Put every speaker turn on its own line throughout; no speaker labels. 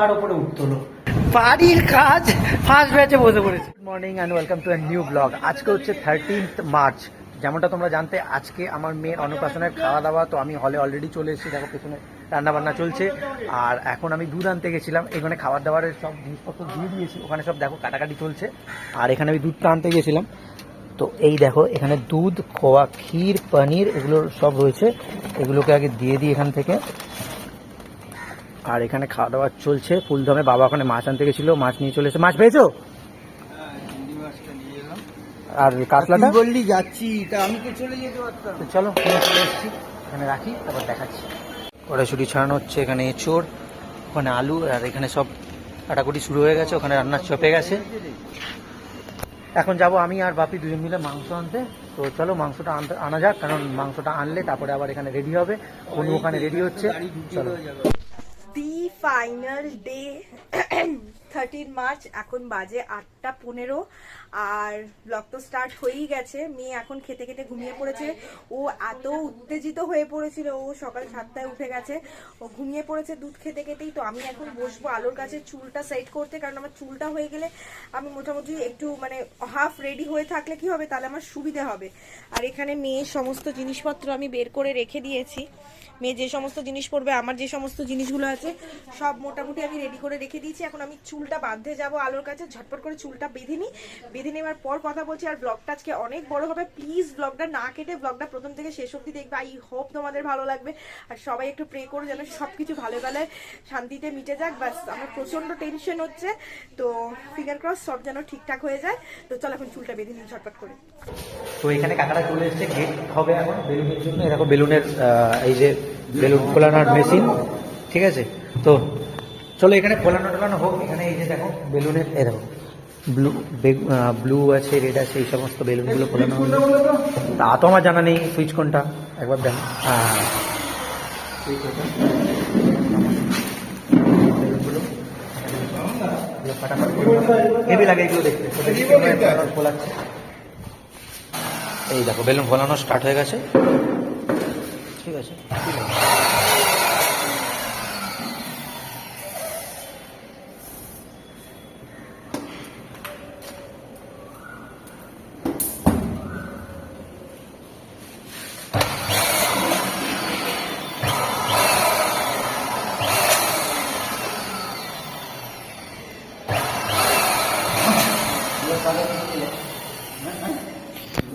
বার ওপরে উঠতো হলো। বাড়ির কাজ ফার্স্ট ব্যাচে বসে পড়েছে। Morning and welcome to new blog আজকে হচ্ছে থার্টিন্থ মার্চ যেমনটা তোমরা জানতে, আজকে আমার মেয়ের অন্নপ্রাশনের খাওয়া দাওয়া তো আমি হলে অলরেডি চলে এসেছি। দেখো, পেছনে রান্না বান্না চলছে। আর এখন আমি দুধ আনতে গেছিলাম। এখানে খাবার দাবারের সব জিনিসপত্র দিয়ে দিয়েছি। ওখানে সব দেখো, কাটাকাটি চলছে। আর এখানে আমি দুধটা আনতে গেছিলাম। তো এই দেখো, এখানে দুধ, খোয়া, ক্ষীর, পনির, এগুলো সব রয়েছে। এগুলোকে আগে দিয়ে দিই এখান থেকে। আর এখানে খাওয়া দাওয়া চলছে। ফুলদমে বাবা ওখানে মাছ আনতে গেছিল মাছ নিয়ে চলে এসে মাছ পেয়েছ? আর কাতলাটা?
বললি যাচ্ছি তা আমি তো চলে যেতে পারতাম।
তো চলো এখানে রাখি তারপর দেখাচ্ছি। কড়াইশুটি ছাড়ানো হচ্ছে এখানে এঁচোড় ওখানে আলু আর এখানে সব কাটাকুটি শুরু হয়ে গেছে ওখানে রান্নার চপে গেছে। এখন যাব আমি আর বাপি দুজন মিলে মাংস আনতে। তো চলো মাংসটা আনতে আনা যাক কারণ মাংসটা আনলে তারপরে আবার এখানে রেডি হবে। অনু ওখানে রেডি হচ্ছে। চলো।
The final day thirteen March এখন বাজে আটটা পনেরো। আর ব্লগ তো স্টার্ট হয়েই গেছে। মেয়ে এখন খেতে খেতে ঘুমিয়ে পড়েছে। ও এত উত্তেজিত হয়ে পড়েছিল। ও সকাল সাতটায় উঠে গেছে। ও ঘুমিয়ে পড়েছে দুধ খেতে খেতেই। তো আমি এখন বসবো আলোর কাছে চুলটা সেট করতে। কারণ আমার চুলটা হয়ে গেলে আমি মোটামুটি একটু মানে হাফ রেডি হয়ে থাকলে কি হবে? তাহলে আমার সুবিধা হবে। আর এখানে মেয়ের সমস্ত জিনিসপত্র আমি বের করে রেখে দিয়েছি। মেয়ে যে সমস্ত জিনিস পরবে, আমার যে সমস্ত জিনিসগুলো আছে, সব মোটামুটি আমি রেডি করে রেখে দিয়েছি। এখন আমি চুলটা বাঁধতে যাব আলোর কাছে, ঝটপট করে চুলটা বেঁধে নিই। বেঁধে নেওয়ার পর কথা বলছি, আর ব্লগটা আজকে অনেক বড় হবে। প্লিজ ব্লগটা না কেটে ব্লগটা প্রথম থেকে শেষ অবধি দেখবে। আই হোপ তোমাদের ভালো লাগবে। আর সবাই একটু প্রে করো যেন সব কিছু ভালো ভালো শান্তিতে মিটে যাক। বাস আমার প্রচণ্ড টেনশন হচ্ছে। তো ফিঙ্গার ক্রস সব যেন ঠিকঠাক হয়ে যায়। তো চল এখন চুলটা বেঁধে নিই ঝটপট করে।
তো এখানে কাকারা চলে এসেছে। গেট হবে এখন বেলুনের জন্য। এরকম বেলুনের এই যে বেলুন ফোলানোর মেশিন ঠিক আছে? তো চলো এখানে ফোলানো টোলানো হোক এখানে এই যে দেখো বেলুনের এ দেখো ব্লু ব্লু আছে রেড আছে এই সমস্ত বেলুনগুলো ফোলানো হলো। তা। তো আমার জানা নেই সুইচ কোনটা? একবার দেখ। হ্যাঁ হেভি লাগে এগুলো দেখতে ফোলাচ্ছে। এই দেখো বেলুন ফোলানো স্টার্ট হয়ে গেছে। ঠিক আছে ঠিক আছে।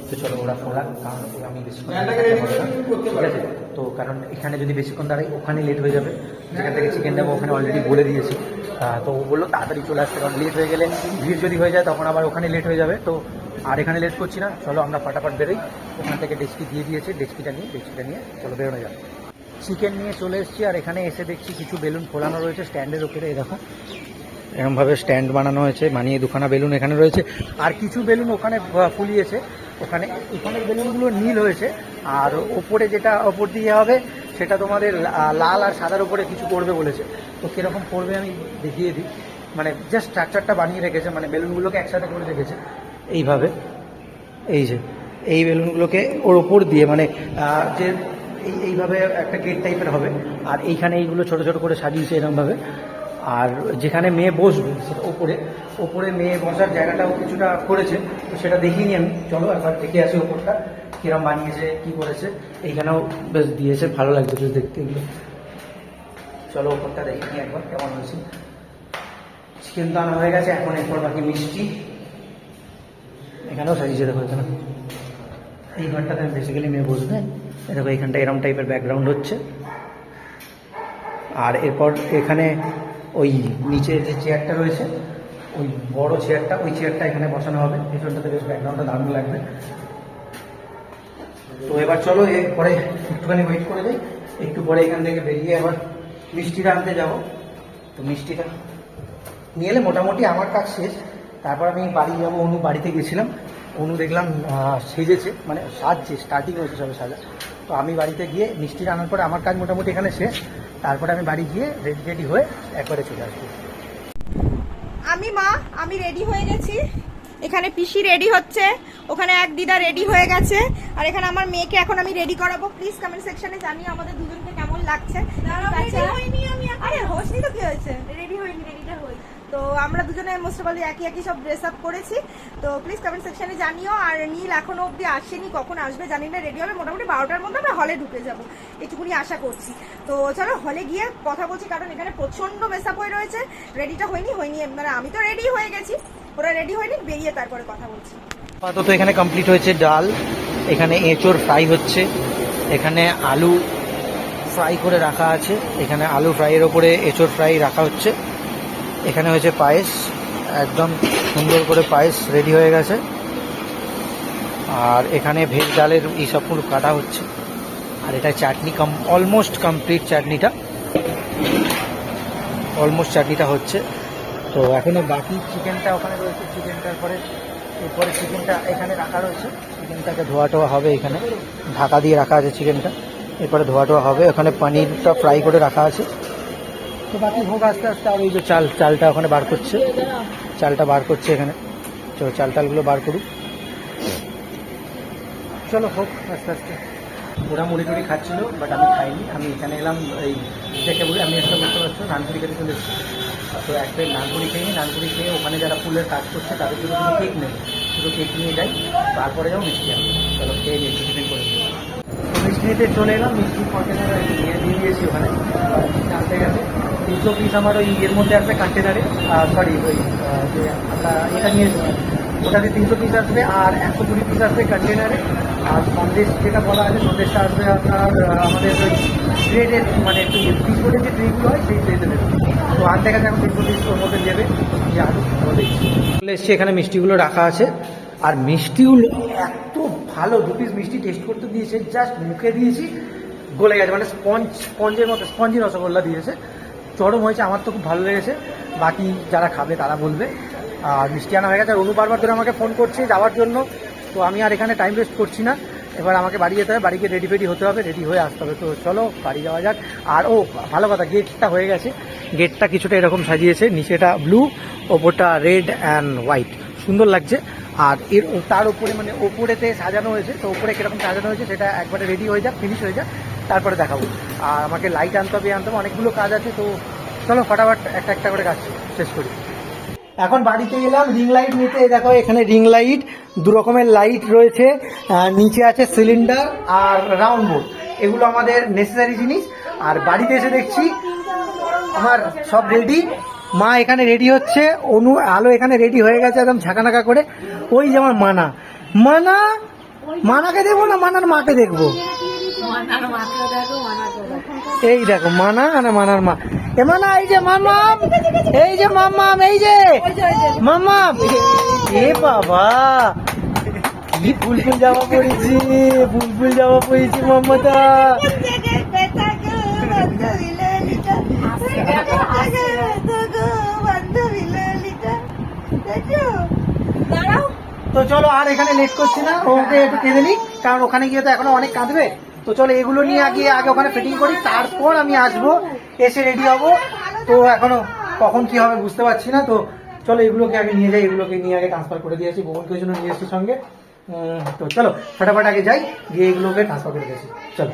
তো চলো ওরা ফোলাক কারণ আমি বেশিক্ষণ দাঁড়াতে পারব না। ঠিক আছে তো কারণ এখানে যদি বেশিক্ষণ দাঁড়াই ওখানে লেট হয়ে যাবে। যেখান থেকে চিকেন দেবো ওখানে অলরেডি বলে দিয়েছি। তো ও বলল, তাড়াতাড়ি চলে আসতে কারণ লেট হয়ে গেলে ভিড় যদি হয়ে যায়, তখন আবার ওখানে লেট হয়ে যাবে। তো আর এখানে লেট করছি না। চলো, আমরা ফাটাফাট বেরোই। ওখান থেকে ডেস্কি দিয়ে দিয়েছে। ডেস্কিটা নিয়ে ডেস্কিটা নিয়ে চলো বেরোনো যাবে চিকেন নিয়ে চলে এসেছি আর এখানে এসে দেখছি কিছু বেলুন ফোলানো রয়েছে স্ট্যান্ডের ওপরে দেখো। এরকমভাবে স্ট্যান্ড বানানো হয়েছে, বানিয়ে দুখানা বেলুন এখানে রয়েছে। আর কিছু বেলুন ওখানে ফুলিয়েছে। ওখানে ওখানের বেলুনগুলো নীল হয়েছে। আর ওপরে যেটা ওপর দিয়ে হবে, সেটা তোমাদের লাল আর সাদার উপরে কিছু করবে বলেছে। তো কীরকম করবে আমি দেখিয়ে দিই। মানে জাস্ট স্ট্রাকচারটা বানিয়ে রেখেছে মানে বেলুনগুলোকে একসাথে করে রেখেছে। এইভাবে, এই যে, এই বেলুনগুলোকে ওর ওপর দিয়ে মানে যে এই, এইভাবে একটা গেট টাইপের হবে। আর এইখানে এইগুলো ছোট ছোট করে সাজিয়েছে এরকমভাবে। আর যেখানে মেয়ে বসবে, সেটা ওপরে ওপরে মেয়ে বসার জায়গাটাও কিছুটা করেছে, তো সেটা দেখিনি আমি। চলো একবার দেখে আসি ওপরটা, কিরম বানিয়েছে, কি করেছে। এইখানেও বেশ দিয়েছে, ভালো লাগছে বেশ দেখতে এগুলো। চলো ওপরটা দেখে নিই একবার কেমন হয়েছে। চিকেন তো আনা হয়ে গেছে, এখন এরপর বাকি মিষ্টি। এখানেও সাজিয়েছে, দেখো এখানে। এই ঘরটাতে আমি বেসিক্যালি মেয়ে বসবে। এই দেখো, এইখানটা এরম টাইপের ব্যাকগ্রাউন্ড হচ্ছে। আর এরপর এখানে ওই নিচে যে চেয়ারটা রয়েছে, ওই বড় চেয়ারটা ওই চেয়ারটা এখানে বসানো হবে। পেছনটাতে বেশ ব্যাকগ্রাউন্ডটা দারুণ লাগবে। তো এবার চলো, এরপরে একটুখানি ওয়েট করে যাই একটু পরে এখান থেকে বেরিয়ে আবার মিষ্টিটা আনতে যাব। তো মিষ্টিটা নিয়ে এলে মোটামুটি আমার কাজ শেষ। তারপর আমি বাড়ি যাব, অনু বাড়িতে গেছিলাম। অনু দেখলাম সেজেছে মানে সাজছে স্টার্টিং হয়েছে সবে সাজা। তো আমি বাড়িতে গিয়ে মিষ্টিটা আনার পরে আমার কাজ মোটামুটি এখানে শেষ। তারপরে আমি বাড়ি গিয়ে রেডি রেডি হয়ে একবারে চলে আসব।
আমি মা আমি রেডি হয়ে গেছি। এখানে পিসি রেডি হচ্ছে। ওখানে এক দিদা রেডি হয়ে গেছে। আর এখানে আমার মেয়েকে এখন আমি রেডি করাবো। প্লিজ কমেন্ট সেকশনে জানিয়ে আমাদের দুজনকে কেমন লাগছে। আরে হোসনি তো কি হয়েছে?
রেডি হইনি রেডিটা হই
তো আমরা দুজনে মোস্ট অফ একই একই সব ড্রেস আপ করেছি। তো প্লিজ কমেন্ট সেকশনে জানিও। আর নীল এখনও অবধি আসেনি, কখন আসবে জানি না রেডি হবে। মোটামুটি বারোটার মধ্যে আমরা হলে ঢুকে যাব। এটুকুনি আশা করছি। তো চলো হলে গিয়ে কথা বলছি, কারণ এখানে প্রচণ্ড মেস আপ হয়ে রয়েছে। রেডিটা হয়নি হয়নি মানে আমি তো রেডি হয়ে গেছি। ওরা রেডি হয়নি, বেরিয়ে তারপরে কথা বলছি।
আপাতত এখানে কমপ্লিট হয়েছে ডাল। এখানে এঁচোড় ফ্রাই হচ্ছে। এখানে আলু ফ্রাই করে রাখা আছে। এখানে আলু ফ্রাইয়ের ওপরে এঁচোড় ফ্রাই রাখা হচ্ছে। এখানে হয়েছে পায়েস, একদম সুন্দর করে পায়েস রেডি হয়ে গেছে। আর এখানে ভেজ ডালের এই সবগুলো কাটা হচ্ছে। আর এটা চাটনি কম অলমোস্ট কমপ্লিট চাটনিটা। অলমোস্ট চাটনিটা হচ্ছে। তো এখনও বাকি চিকেনটা ওখানে রয়েছে, চিকেনটার পরে, এরপরে চিকেনটা এখানে রাখা রয়েছে। চিকেনটাকে ধোয়া টোয়া হবে এখানে। ঢাকা দিয়ে রাখা আছে চিকেনটা। এরপরে ধোয়া টোয়া হবে। ওখানে পনিরটা ফ্রাই করে রাখা আছে। তো বাকি হোক আস্তে আস্তে আর ওই যে চাল, চালটা ওখানে বার করছে। চালটা বার করছে এখানে। তো চাল টালগুলো বার করুক। চলো হোক আস্তে আস্তে। ওরা মুড়ি টুড়ি খাচ্ছিল বাট আমি খাইনি। আমি এখানে এলাম, এই দেখে বলি আমি একটা বলতে পারছ নানপুরি খেতে চলে এসেছি। তো এক প্লেট নানপুরি খেয়ে নানপুরি খেয়ে ওখানে যারা ফুলের কাজ করছে, তাদের জন্য কোনো কেক নেই। শুধু কেক নিয়ে যাই, তারপরে যাও মিষ্টি আনব চলো, খেয়ে নিই টিফিন করে নিই। তো মিষ্টি নিতে চলে এলাম মিষ্টি কন্টেনার নিয়ে দিয়ে দিয়েছি ওখানে। আর আনতে গেছে। তিনশো পিস আমার ওই এর মধ্যে আসবে কন্টেনারে সরি ওই যে আমরা এটা নিয়েছি ওটাতে তিনশো পিস আসবে আর একশো কুড়ি পিস আসবে কন্টেনারে আর সন্দেশ যেটা বলা আছে, সন্দেশটা আসবে আপনার আমাদের ওই ট্রেডের মানে একটু পিস করে যে ট্রেগুলো হয়, সেই ট্রেতে দেবে তো আনতে গেছে এখন তিনশো পিস ওর মধ্যে দেবে যে চলে এসছি, এখানে মিষ্টিগুলো রাখা আছে। আর মিষ্টিগুলো এত ভালো দু পিস মিষ্টি টেস্ট করতে দিয়েছে জাস্ট মুখে দিয়েছি, গলে গেছে মানে স্পঞ্জ স্পঞ্জের মতো স্পঞ্জি রসগোল্লা দিয়েছে। চরম হয়েছে, আমার তো খুব ভালো লেগেছে। বাকি যারা খাবে, তারা বলবে। আর মিষ্টি আনা হয়ে গেছে, আর অনু বারবার ধরে আমাকে ফোন করছে যাওয়ার জন্য। তো আমি আর এখানে টাইম ওয়েস্ট করছি না। এবার আমাকে বাড়ি যেতে হবে, বাড়িকে রেডি ফেডি হতে হবে রেডি হয়ে আসতে হবে। তো চলো, বাড়ি যাওয়া যাক। আর ও, ভালো কথা গেটটা হয়ে গেছে। গেটটা কিছুটা এরকম সাজিয়েছে, নিচেটা ব্লু ওপরটা রেড অ্যান্ড হোয়াইট সুন্দর লাগছে। আর এর তার উপরে মানে ওপরেতে সাজানো হয়েছে। তো ওপরে কীরকম সাজানো হয়েছে সেটা একবারে রেডি হয়ে যাক ফিনিশ হয়ে যাক, তারপরে দেখাবো। আর আমাকে লাইট আনতে হবে আনতে হবে, অনেকগুলো কাজ আছে, তো চলো ফটাফট একটা একটা করে কাজ শেষ করি। এখন বাড়িতে এলাম রিং লাইট নিতে। দেখো, এখানে রিং লাইট দু রকমের লাইট রয়েছে। নিচে আছে সিলিন্ডার আর রাউন্ড বোর্ড এগুলো আমাদের নেসেসারি জিনিস। আর বাড়িতে এসে দেখছি, আমার সব রেডি মা এখানে রেডি হচ্ছে, অনু আলো এখানে রেডি হয়ে গেছে একদম ঝাঁকানাকা করে। ওই যে আমার মানা। মানা, মানাকে দেখব না মানার মাকে দেখব? এই দেখো, মানা আর মানার মা। এ মানা, এই যে মামাম এই যে মামাম এই যে। মামাম এ বাবা, কি ফুল ফুল জামা পড়েছি ফুল ফুল জামা পড়েছি মাম্মাটা তো চলো আর এখানে লেট করছি না, ওকে একটু কেঁদে নিই, কারণ ওখানে গিয়ে তো এখনও অনেক কাঁদবে। তো চলো এগুলো নিয়ে আগে আগে ওখানে ফিটিং করি, তারপর আমি আসব, এসে রেডি হব। তো এখনও কখন কি হবে বুঝতে পারছি না, তো চলো এগুলোকে আগে নিয়ে যাই, এগুলোকে নিয়ে আগে ট্রান্সফার করে দিয়েছি ভবনকে জন্য নিয়ে এসেছি সঙ্গে। তো চলো, ফটাফট আগে যাই, গিয়ে এগুলোকে ট্রান্সফার করে দিয়েছি চলো।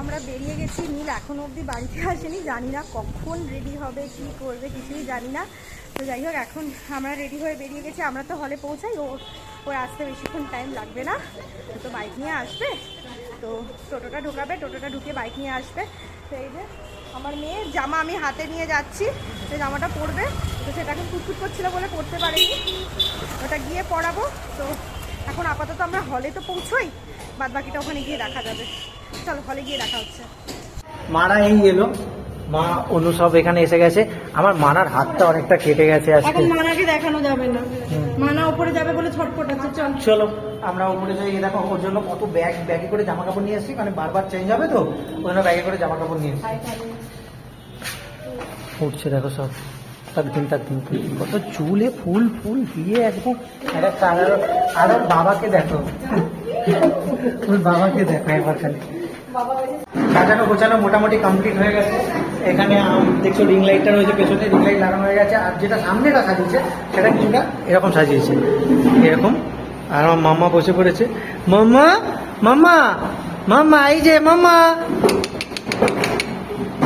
আমরা বেরিয়ে গেছি নীল, এখনও অবধি বাড়িতে আসেনি, জানি না কখন রেডি হবে, কি করবে, কিছুই জানি না। তো যাই হোক, এখন আমরা রেডি হয়ে বেরিয়ে গেছি। আমরা তো হলে পৌঁছাই। ও, ওর আসতে বেশিক্ষণ টাইম লাগবে না। তো বাইক নিয়ে আসবে। তো টোটোটা ঢোকাবে। টোটোটা ঢুকে বাইক নিয়ে আসবে। তো এই যে আমার মেয়ের জামা আমি হাতে নিয়ে যাচ্ছি। সে জামাটা পরবে। তো সেটা এখন কুটকুট করছিল বলে পরতে পারিনি। ওটা গিয়ে পরাবো। তো এখন আপাতত আমরা হলে তো পৌঁছোই। বাদ বাকিটা ওখানে গিয়ে দেখা যাবে। চলো হলে গিয়ে দেখা হচ্ছে।
মারা এই এলো। মা অনু সব এখানে এসে গেছে। আমার মানার হাতটা অনেকটা কেটে গেছে আজকে।
মানাকে দেখানো যাবে না। মানা উপরে যাবে বলে ছটপটাচ্ছে চল।
চলো আমরা উপরে যাই দেখো ওর জন্য কত ব্যাগ ব্যাগে করে জামা কাপড় নিয়ে আসছি মানে বারবার চেঞ্জ হবে তো ওই জন্য ব্যাগে করে জামা কাপড় নিয়ে এসছি। উঠছে দেখো সব। তাক দিন তাক দিন কত চুলে ফুল ফুল দিয়ে একদম একটা আর ওর বাবাকে দেখো। ওর বাবাকে দেখো একবার খালি। সাজানো গোছানো মোটামুটি কমপ্লিট হয়ে গেছে। এখানে দেখছ রিং লাইটটা রয়েছে, পেছনে রিং লাইট লাগানো হয়ে গেছে, আর যেটা সামনেটা সাজিয়েছে সেটা কিছুটা এরকম সাজিয়েছে। এরকম। আর আমার মাম্মা বসে পড়েছে। মাম্মা মাম্মা মাম্মা, এই যে মাম্মা।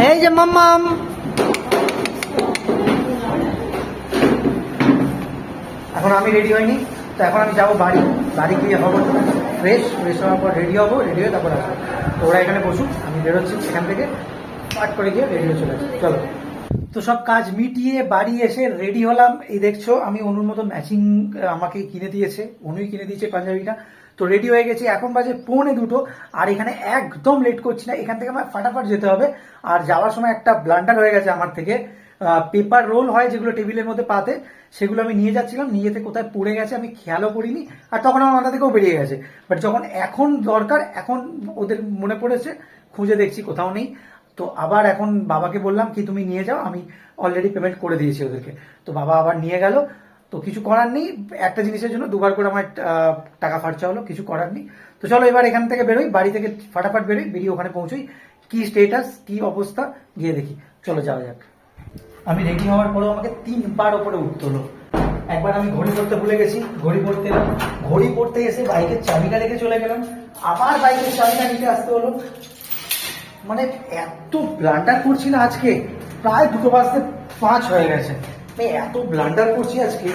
এই যে মাম্মাম এখন আমি রেডি হইনি তো এখন আমি যাব বাড়ি। বাড়ি গিয়ে হব ফ্রেশ ফ্রেশ হওয়ার পর রেডি হব রেডি হয়ে তারপর আসব। তো ওরা এখানে বসুক, আমি বেরোচ্ছি এখান থেকে পাট করে গিয়ে রেডি হয়ে চলে আসি চলো। তো সব কাজ মিটিয়ে বাড়ি এসে রেডি হলাম। এই দেখছ, আমি অনুর মতো ম্যাচিং আমাকে কিনে দিয়েছে, অনুই কিনে দিয়েছে পাঞ্জাবিটা। তো রেডি হয়ে গেছি, এখন বাজে পৌনে দুটো, আর এখানে একদম লেট করছি না, এখান থেকে আমার ফাটাফাট যেতে হবে। আর যাওয়ার সময় একটা ব্লান্ডার হয়ে গেছে আমার থেকে। পেপার রোল হয় যেগুলো টেবিলের মধ্যে পাতে, সেগুলো আমি নিয়ে যাচ্ছিলাম, নিয়ে যেতে কোথায় পড়ে গেছে আমি খেয়ালও করিনি, আর তখন আমার মাথা থেকেও বেরিয়ে গেছে। বাট যখন এখন দরকার, এখন ওদের মনে পড়েছে, খুঁজে দেখছি, কোথাও নেই। তো আবার এখন বাবাকে বললাম, কি তুমি নিয়ে যাও? আমি অলরেডি পেমেন্ট করে দিয়েছি ওদেরকে। তো বাবা আবার নিয়ে গেল। তো কিছু করার নেই, একটা জিনিসের জন্য দুবার করে আমার টাকা খরচা হলো, কিছু করার নেই। তো চলো এবার এখান থেকে বেরোই, বাড়ি থেকে ফাটাফাট বেরোই, বেরিয়ে ওখানে পৌঁছোই, কি স্টেটাস কি অবস্থা, গিয়ে দেখি। চলো যাওয়া যাক। আমি রেডি হওয়ার পরেও আমাকে তিনবার ওপরে উঠতে হলো। একবার আমি ঘড়ি পড়তে ভুলে গেছি, ঘড়ি পড়তে এলাম। ঘড়ি পড়তে এসে বাইকের চাবিটা রেখে চলে গেলাম। আবার বাইকের চাবিটা নিতে আসতে হলো। মানে এত ব্লান্ডার করছি না আজকে। প্রায় দুটো বাজতে পাঁচ হয়ে গেছে। মানে এত ব্লান্ডার করছি আজকে।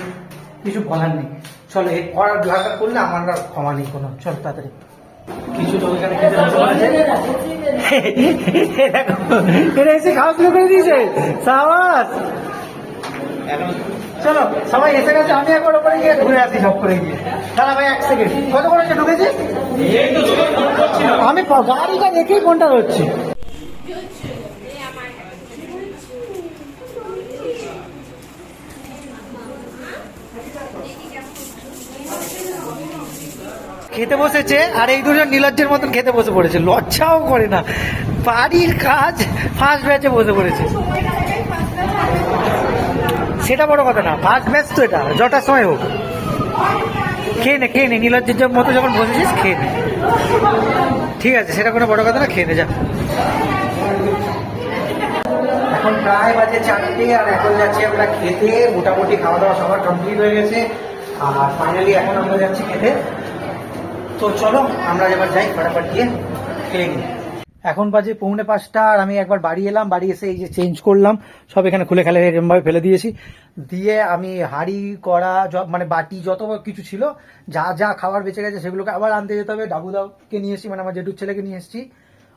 কিছু বলার নেই। চলো এর পর ব্লান্ডার করলে আমার ক্ষমা নেই কোনো। চল, তাড়াতাড়ি। কিছু খেতে এসে খাওয়া শুরু করে দিয়েছে। সাবাস। চলো সবাই এসে গেছে আমি একবার ওপরে গিয়ে ঘুরে আসি সব করে গিয়ে। দাঁড়া ভাই এক সেকেন্ড কত করে ঢুকেছে আমি গাড়িটা দেখেই কোনটা হচ্ছে খেতে বসেছে আর এই দুজন নীলজ্জের মতন খেতে বসে পড়েছে। লজ্জাও করে না। বাড়ির কাজ ফার্স্ট ব্যাচে বসে পড়েছে। সেটা বড় কথা না ফার্স্ট ব্যাচ তো এটা যটার সময় হোক। খেয়ে নে খেয়ে নে, নীলজ্জের মতো যখন বসেছিস, খেয়ে নে। ঠিক আছে, সেটা কোনো বড় কথা না, খেয়ে নে, যা। এখন প্রায় বাজে চারটে আর এখন যাচ্ছি আমরা খেতে। মোটামুটি খাওয়া দাওয়া সবার কমপ্লিট হয়ে গেছে। আর ফাইনালি এখন আমরা যাচ্ছি খেতে। তো চলো, আমরা এবার যাই, ফটাফট গিয়ে খেয়ে নিই। এখন বাজে পৌনে পাঁচটা, আর আমি একবার বাড়ি এলাম, বাড়ি এসে এই যে চেঞ্জ করলাম, সব এখানে খুলে খেলে এরকমভাবে ফেলে দিয়েছি। দিয়ে আমি হাঁড়ি, কড়া মানে বাটি, যত কিছু ছিল, যা যা খাবার বেঁচে গেছে সেগুলোকে আবার আনতে যেতে হবে। ডাবুদাকে নিয়ে এসেছি মানে আমার জেঠুর ছেলেকে নিয়ে এসেছি।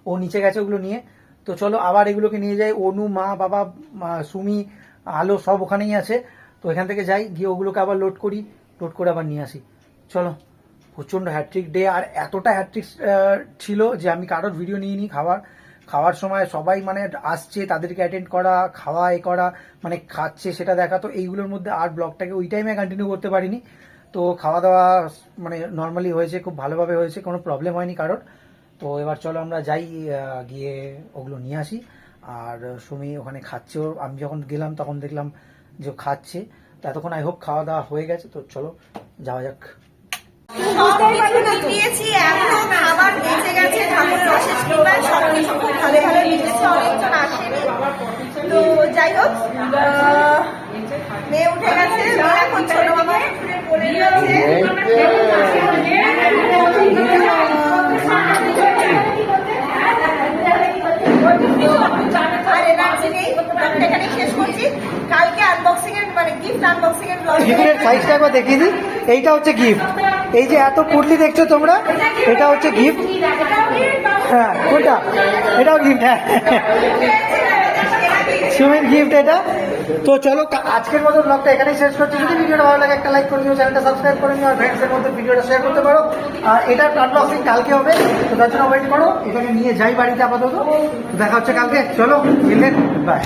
ও নিচে গেছে ওগুলো নিয়ে। তো চলো, আবার এগুলোকে নিয়ে যাই। অনু, মা, বাবা সুমি, আলো সব ওখানেই আছে। তো এখান থেকে যাই, গিয়ে ওগুলোকে আবার লোড করি। লোড করে আবার নিয়ে আসি। চলো। প্রচণ্ড হ্যাট্রিক ডে আর এতটা হ্যাট্রিক ছিল যে আমি কারোর ভিডিও নিয়ে খাবার খাওয়ার খাওয়ার সময় সবাই মানে আসছে, তাদেরকে অ্যাটেন্ড করা, খাওয়া এ করা মানে খাচ্ছে সেটা দেখা। তো এইগুলোর মধ্যে আর ব্লগটাকে ওই টাইমে কন্টিনিউ করতে পারিনি। তো খাওয়া দাওয়া মানে নর্মালি হয়েছে, খুব ভালোভাবে হয়েছে, কোনো প্রবলেম হয়নি কারোর। তো এবার চলো আমরা যাই গিয়ে ওগুলো নিয়ে আসি। আর সুমি ওখানে খাচ্ছে ওর আমি যখন গেলাম তখন দেখলাম যে খাচ্ছে। তো এতক্ষণ আই হোপ খাওয়া দাওয়া হয়ে গেছে। তো চলো যাওয়া যাক।
দিয়েছি এত খাবার বেঁচে গেছে ঠাকুর অশেষ কৃপায় সবকিছু খুব ভালো ভালো মিলেছে অনেকজন আসেনি। তো যাই হোক আহ, মেয়ে উঠে গেছে এখন ছোট বাবা ব্লগটা এখানেই শেষ করছি। কালকে আনবক্সিং এর মানে গিফট আনবক্সিং এর ব্লগ
গিফটের সাইজটা একবার দেখিয়ে দিই এইটা হচ্ছে গিফট এই যে এত পুটলি দেখছ তোমরা এটা হচ্ছে গিফট হ্যাঁ কোনটা? এটাও গিফট হ্যাঁ। সুমির গিফট এটা। তো চলো আজকের মতো ব্লগটা এখানেই শেষ করছি। যদি ভিডিওটা ভালো লাগে একটা লাইক করে দিও চ্যানেলটা সাবস্ক্রাইব করে নিও আর ফ্রেন্ডসের মধ্যে ভিডিওটা শেয়ার করতে পারো। আর এটার আনবক্সিং কালকে হবে তো তার জন্য ওয়েট করো। এটাকে নিয়ে যাই বাড়িতে আপাতত। দেখা হচ্ছে কালকে। চলো বাই